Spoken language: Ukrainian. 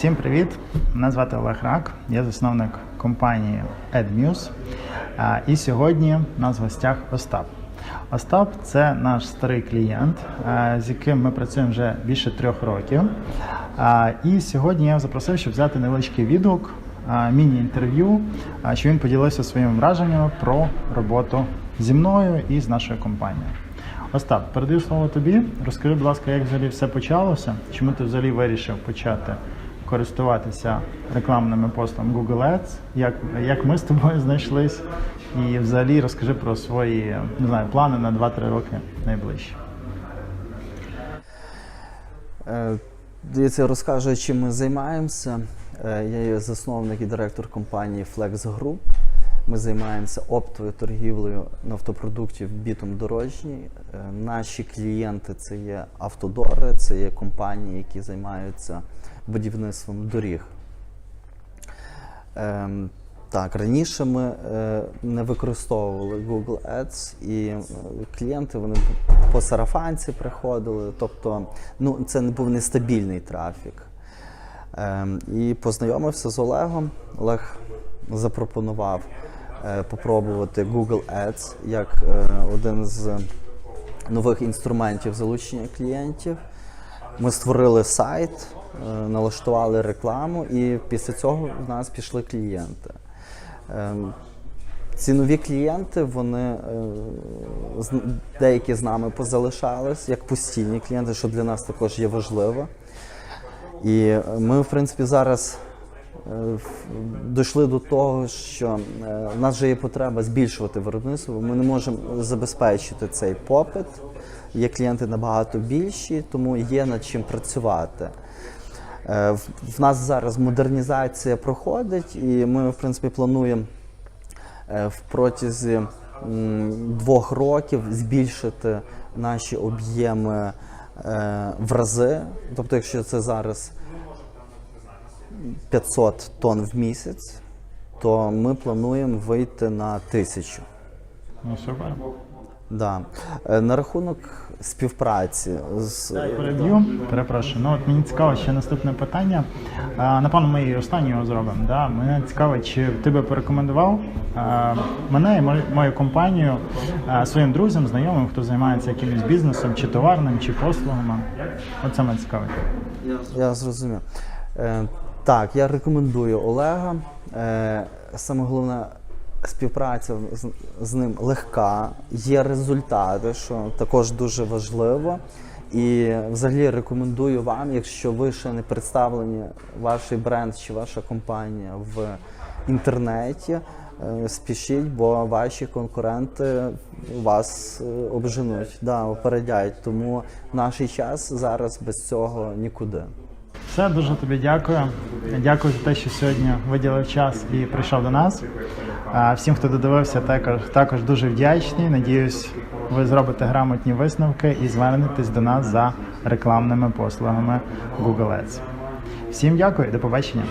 Всім привіт! Мене звати Олег Рак, я засновник компанії AdMuse. І сьогодні у нас в гостях Остап. Остап це наш старий клієнт, з яким ми працюємо вже більше трьох років. І сьогодні я його запросив, щоб взяти невеличкий відгук, міні-інтерв'ю, а, щоб він поділився своїми враженнями про роботу зі мною і з нашою компанією. Остап, передаю слово тобі. Розкажи, будь ласка, як взагалі все почалося? Чому ти взагалі вирішив почати користуватися рекламними послами Google Ads? Як, як ми з тобою знайшлись? І взагалі розкажи про свої не знаю, плани на 2-3 роки найближче. Е, Дивіться, розкажу, чим ми займаємося. Е, Я є засновник і директор компанії Flex Group. Ми займаємося оптовою торгівлею нафтопродуктів бітом дорожній. Е, Наші клієнти це є автодори, це є компанії, які займаються будівництвом доріг. Ем, так, раніше ми е, не використовували Google Ads, і е, клієнти вони по сарафанці приходили. Тобто, ну, це не був нестабільний трафік. Ем, і познайомився з Олегом. Олег запропонував попробувати Google Ads як е, один з нових інструментів залучення клієнтів. Ми створили сайт, е, налаштували рекламу, і після цього в нас пішли клієнти. Ем, Ці нові клієнти, вони е, деякі з нами позалишались як постійні клієнти, що для нас також є важливо. І е, ми, в принципі, зараз е, дійшли до того, що е, в нас вже є потреба збільшувати виробництво. Ми не можемо забезпечити цей попит. Є клієнти набагато більші, тому є над чим працювати. Е, В нас зараз модернізація проходить, і ми, в принципі, плануємо е, в протязі двох років збільшити наші об'єми е, в рази. Тобто, якщо це зараз 500 тонн в місяць, то ми плануємо вийти на тисячу. Ну супер. Да. Е, На рахунок співпраці з Переб'ю, перепрошую. Ну от мені цікаво ще наступне питання. А, напевно, ми і останнє його зробимо. Да? Мене цікаво, чи ти би порекомендував а, мене і мою, мою компанію а, своїм друзям, знайомим, хто займається якимось бізнесом, чи товарним, чи послугами. От це мене цікавить. Я зрозумів. Так, я рекомендую Олега. Е, саме головне, співпраця з, з ним легка, є результати, що також дуже важливо. І взагалі рекомендую вам, якщо ви ще не представлені, ваш бренд чи ваша компанія в інтернеті, е, спішіть, бо ваші конкуренти вас е, обженуть, да, опередять. Тому наш час зараз без цього нікуди. Все, дуже тобі дякую. Дякую за те, що сьогодні виділив час і прийшов до нас. Всім, хто додивився, також, також дуже вдячний. Надіюсь, ви зробите грамотні висновки і звернетесь до нас за рекламними послугами Google Ads. Всім дякую до побачення.